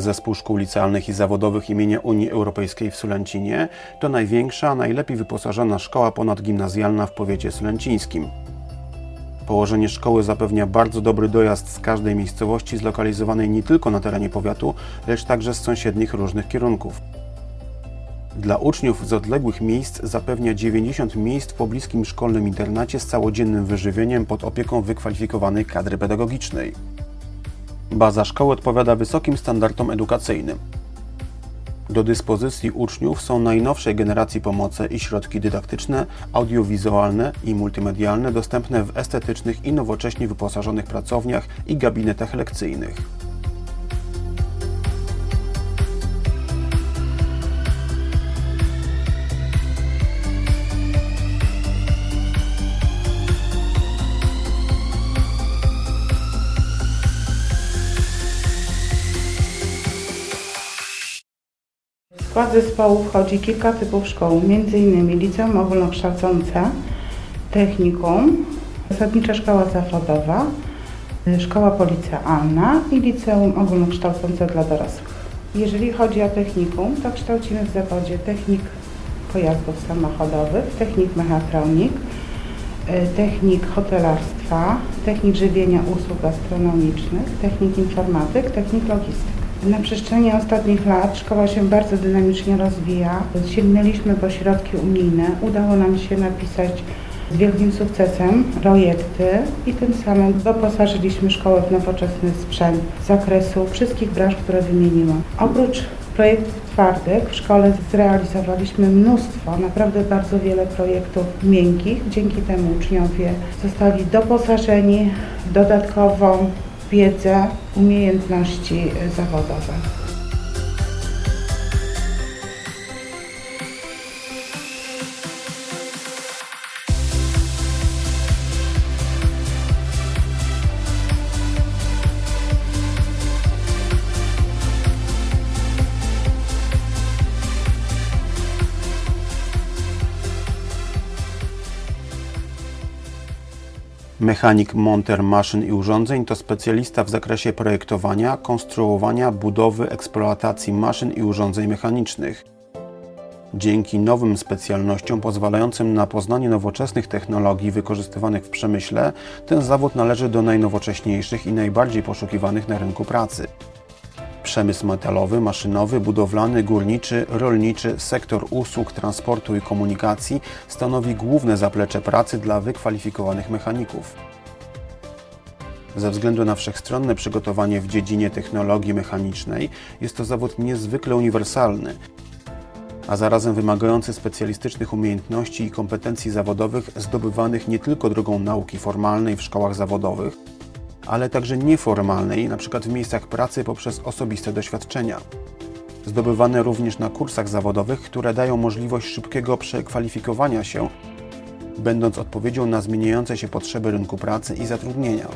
Zespół Szkół Licealnych i Zawodowych imienia Unii Europejskiej w Sulęcinie to największa, najlepiej wyposażona szkoła ponadgimnazjalna w powiecie sulęcińskim. Położenie szkoły zapewnia bardzo dobry dojazd z każdej miejscowości zlokalizowanej nie tylko na terenie powiatu, lecz także z sąsiednich różnych kierunków. Dla uczniów z odległych miejsc zapewnia 90 miejsc w pobliskim szkolnym internacie z całodziennym wyżywieniem pod opieką wykwalifikowanej kadry pedagogicznej. Baza szkoły odpowiada wysokim standardom edukacyjnym. Do dyspozycji uczniów są najnowszej generacji pomoce i środki dydaktyczne, audiowizualne i multimedialne dostępne w estetycznych i nowocześnie wyposażonych pracowniach i gabinetach lekcyjnych. Skład zespołu wchodzi kilka typów szkół, m.in. liceum ogólnokształcące, technikum, zasadnicza szkoła zawodowa, szkoła policealna i liceum ogólnokształcące dla dorosłych. Jeżeli chodzi o technikum, to kształcimy w zawodzie technik pojazdów samochodowych, technik mechatronik, y, technik hotelarstwa, technik żywienia usług gastronomicznych, technik informatyk, technik logistyki. Na przestrzeni ostatnich lat szkoła się bardzo dynamicznie rozwija. Sięgnęliśmy po środki unijne. Udało nam się napisać z wielkim sukcesem projekty i tym samym doposażyliśmy szkołę w nowoczesny sprzęt z zakresu wszystkich branż, które wymieniłam. Oprócz projektów twardych w szkole zrealizowaliśmy mnóstwo, naprawdę bardzo wiele projektów miękkich. Dzięki temu uczniowie zostali doposażeni w dodatkową wiedzę, umiejętności zawodowe. Mechanik monter maszyn i urządzeń to specjalista w zakresie projektowania, konstruowania, budowy, eksploatacji maszyn i urządzeń mechanicznych. Dzięki nowym specjalnościom pozwalającym na poznanie nowoczesnych technologii wykorzystywanych w przemyśle, ten zawód należy do najnowocześniejszych i najbardziej poszukiwanych na rynku pracy. Przemysł metalowy, maszynowy, budowlany, górniczy, rolniczy, sektor usług, transportu i komunikacji stanowi główne zaplecze pracy dla wykwalifikowanych mechaników. Ze względu na wszechstronne przygotowanie w dziedzinie technologii mechanicznej jest to zawód niezwykle uniwersalny, a zarazem wymagający specjalistycznych umiejętności i kompetencji zawodowych zdobywanych nie tylko drogą nauki formalnej w szkołach zawodowych, ale także nieformalnej, np. w miejscach pracy poprzez osobiste doświadczenia. Zdobywane również na kursach zawodowych, które dają możliwość szybkiego przekwalifikowania się, będąc odpowiedzią na zmieniające się potrzeby rynku pracy i zatrudnienia.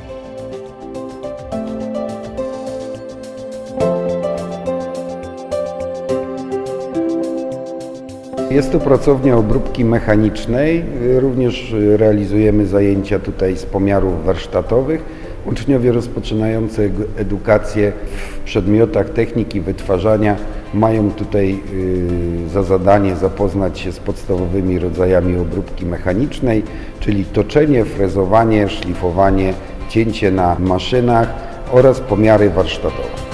Jest to pracownia obróbki mechanicznej. Również realizujemy zajęcia tutaj z pomiarów warsztatowych. Uczniowie rozpoczynający edukację w przedmiotach techniki wytwarzania mają tutaj y, za zadanie zapoznać się z podstawowymi rodzajami obróbki mechanicznej, czyli toczenie, frezowanie, szlifowanie, cięcie na maszynach oraz pomiary warsztatowe.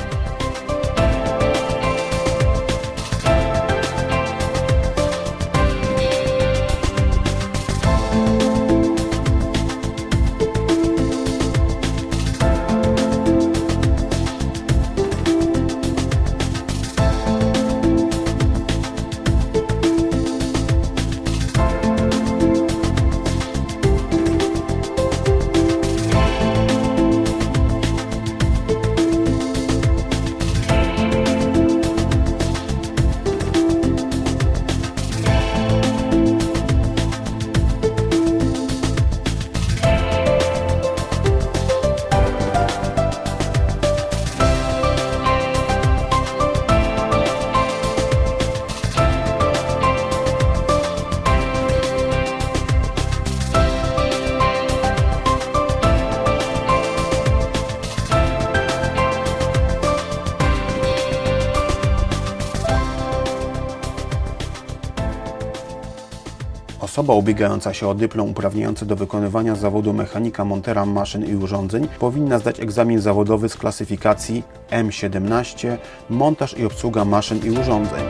Osoba ubiegająca się o dyplom uprawniający do wykonywania zawodu mechanika montera maszyn i urządzeń powinna zdać egzamin zawodowy z klasyfikacji M17 montaż i obsługa maszyn i urządzeń.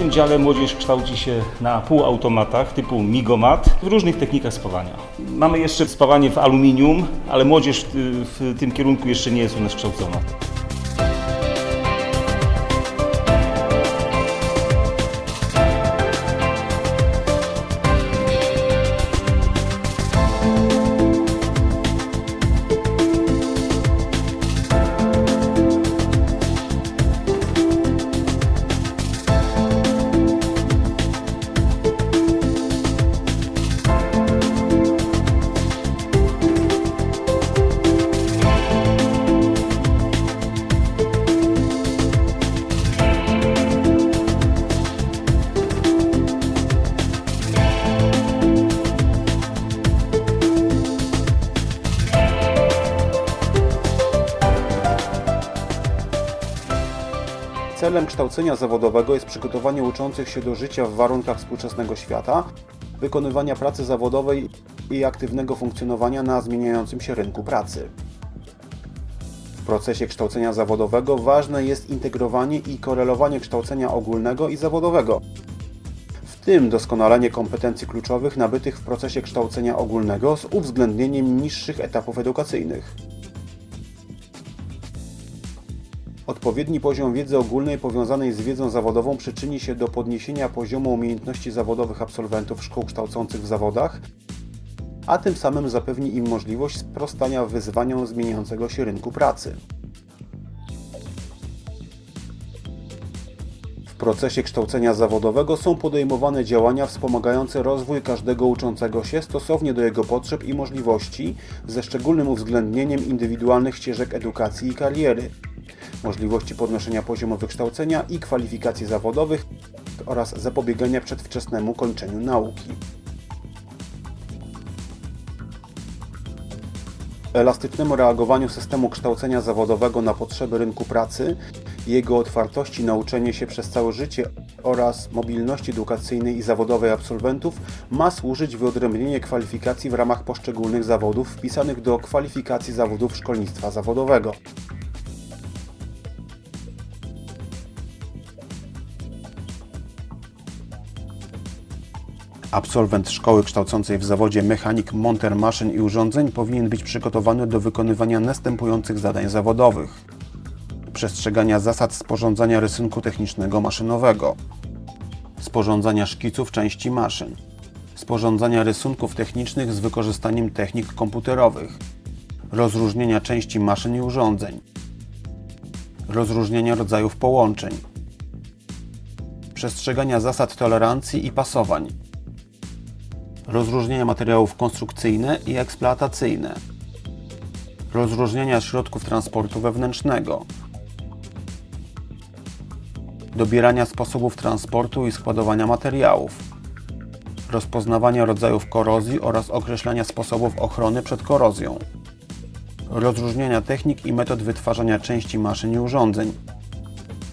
Tym dziale młodzież kształci się na półautomatach typu Migomat w różnych technikach spawania. Mamy jeszcze spawanie w aluminium, ale młodzież w tym kierunku jeszcze nie jest u nas kształcona. Celem kształcenia zawodowego jest przygotowanie uczących się do życia w warunkach współczesnego świata, wykonywania pracy zawodowej i aktywnego funkcjonowania na zmieniającym się rynku pracy. W procesie kształcenia zawodowego ważne jest integrowanie i korelowanie kształcenia ogólnego i zawodowego, w tym doskonalenie kompetencji kluczowych nabytych w procesie kształcenia ogólnego z uwzględnieniem niższych etapów edukacyjnych. Odpowiedni poziom wiedzy ogólnej powiązanej z wiedzą zawodową przyczyni się do podniesienia poziomu umiejętności zawodowych absolwentów szkół kształcących w zawodach, a tym samym zapewni im możliwość sprostania wyzwaniom zmieniającego się rynku pracy. W procesie kształcenia zawodowego są podejmowane działania wspomagające rozwój każdego uczącego się stosownie do jego potrzeb i możliwości, ze szczególnym uwzględnieniem indywidualnych ścieżek edukacji i kariery, możliwości podnoszenia poziomu wykształcenia i kwalifikacji zawodowych oraz zapobiegania przedwczesnemu kończeniu nauki. Elastycznemu reagowaniu systemu kształcenia zawodowego na potrzeby rynku pracy, jego otwartości na uczenie się przez całe życie oraz mobilności edukacyjnej i zawodowej absolwentów ma służyć wyodrębnienie kwalifikacji w ramach poszczególnych zawodów wpisanych do kwalifikacji zawodów szkolnictwa zawodowego. Absolwent szkoły kształcącej w zawodzie mechanik monter maszyn i urządzeń powinien być przygotowany do wykonywania następujących zadań zawodowych: przestrzegania zasad sporządzania rysunku technicznego maszynowego, sporządzania szkiców części maszyn, sporządzania rysunków technicznych z wykorzystaniem technik komputerowych, rozróżnienia części maszyn i urządzeń, rozróżnienia rodzajów połączeń, przestrzegania zasad tolerancji i pasowań, rozróżnienia materiałów konstrukcyjne i eksploatacyjne, rozróżnienia środków transportu wewnętrznego, dobierania sposobów transportu i składowania materiałów, rozpoznawania rodzajów korozji oraz określania sposobów ochrony przed korozją, rozróżniania technik i metod wytwarzania części maszyn i urządzeń,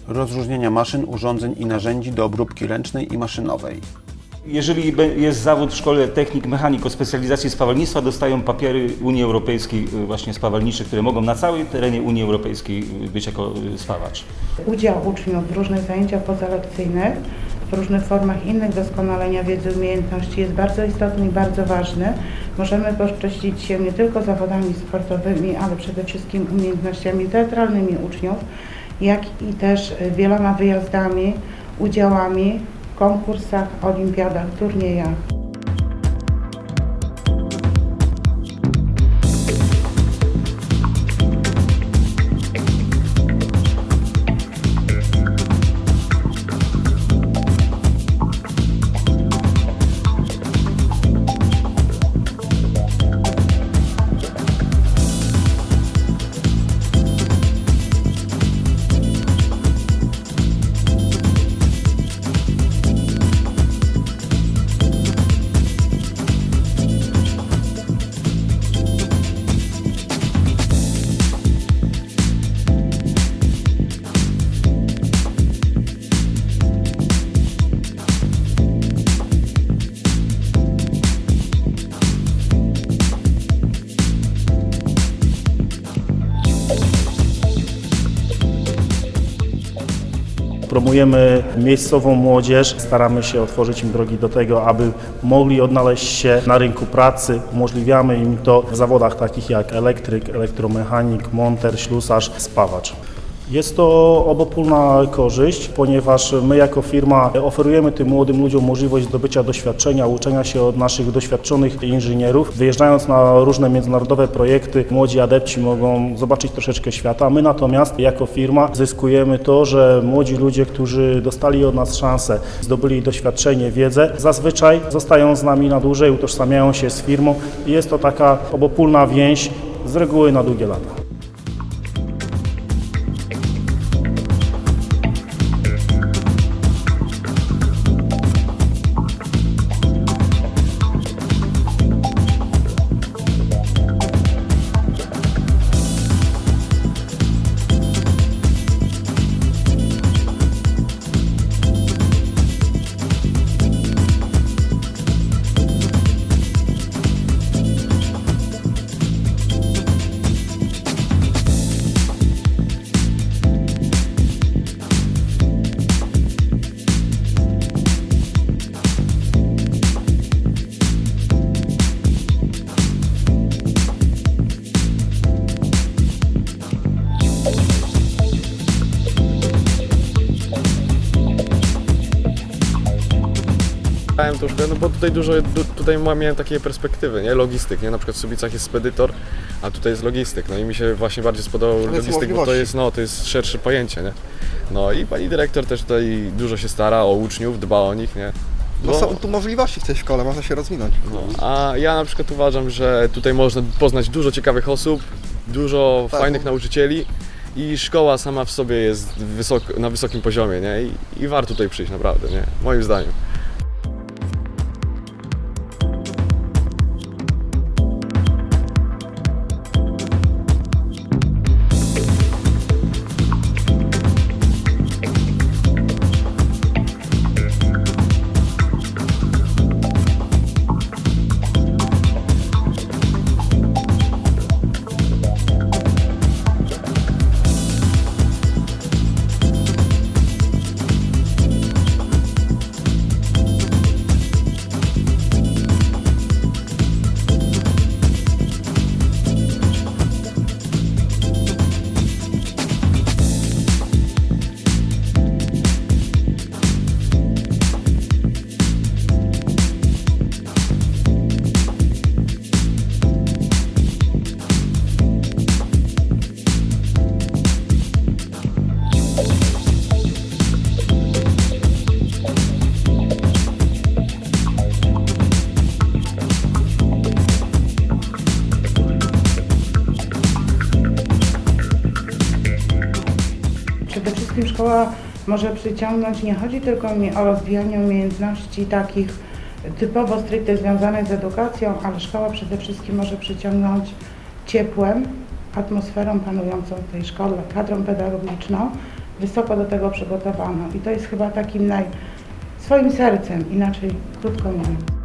rozróżniania maszyn, urządzeń i narzędzi do obróbki ręcznej i maszynowej. Jeżeli jest zawód w szkole technik, mechanik o specjalizacji spawalnictwa, dostają papiery Unii Europejskiej y, właśnie spawalnicze, które mogą na całym terenie Unii Europejskiej y, być jako y, spawacz. Udział uczniów w różnych zajęciach pozalekcyjnych, w różnych formach innych doskonalenia wiedzy umiejętności jest bardzo istotny i bardzo ważny. Możemy poszczęścić się nie tylko zawodami sportowymi, ale przede wszystkim umiejętnościami teatralnymi uczniów, jak i też wieloma wyjazdami, udziałami konkursach, olimpiadach, turniejach. Promujemy miejscową młodzież, staramy się otworzyć im drogi do tego, aby mogli odnaleźć się na rynku pracy. Umożliwiamy im to w zawodach takich jak elektryk, elektromechanik, monter, ślusarz, spawacz. Jest to obopólna korzyść, ponieważ my jako firma oferujemy tym młodym ludziom możliwość zdobycia doświadczenia, uczenia się od naszych doświadczonych inżynierów. Wyjeżdżając na różne międzynarodowe projekty, młodzi adepci mogą zobaczyć troszeczkę świata. My natomiast jako firma zyskujemy to, że młodzi ludzie, którzy dostali od nas szansę, zdobyli doświadczenie, wiedzę, zazwyczaj zostają z nami na dłużej, utożsamiają się z firmą i jest to taka obopólna więź z reguły na długie lata. Szkołę, no bo tutaj dużo, du, tutaj miałem takie perspektywy, nie? Logistyk, nie? Na przykład w Subicach jest spedytor, a tutaj jest logistyk, no i mi się właśnie bardziej spodobał logistyk, bo to jest, no, to jest szersze pojęcie, nie? No i pani dyrektor też tutaj dużo się stara o uczniów, dba o nich, nie? No Bo- są tu możliwości w tej szkole, można się rozwinąć. no, a ja na przykład uważam, że tutaj można poznać dużo ciekawych osób, dużo Tak, fajnych nauczycieli i szkoła sama w sobie jest wysok, na wysokim poziomie, nie? I, I warto tutaj przyjść, naprawdę, nie? Moim zdaniem. Może przyciągnąć, nie chodzi tylko mi o rozwijanie umiejętności takich typowo stricte związanych z edukacją, ale szkoła przede wszystkim może przyciągnąć ciepłem, atmosferą panującą w tej szkole, kadrą pedagogiczną, wysoko do tego przygotowaną. I to jest chyba takim naj, swoim sercem, inaczej krótko mówiąc.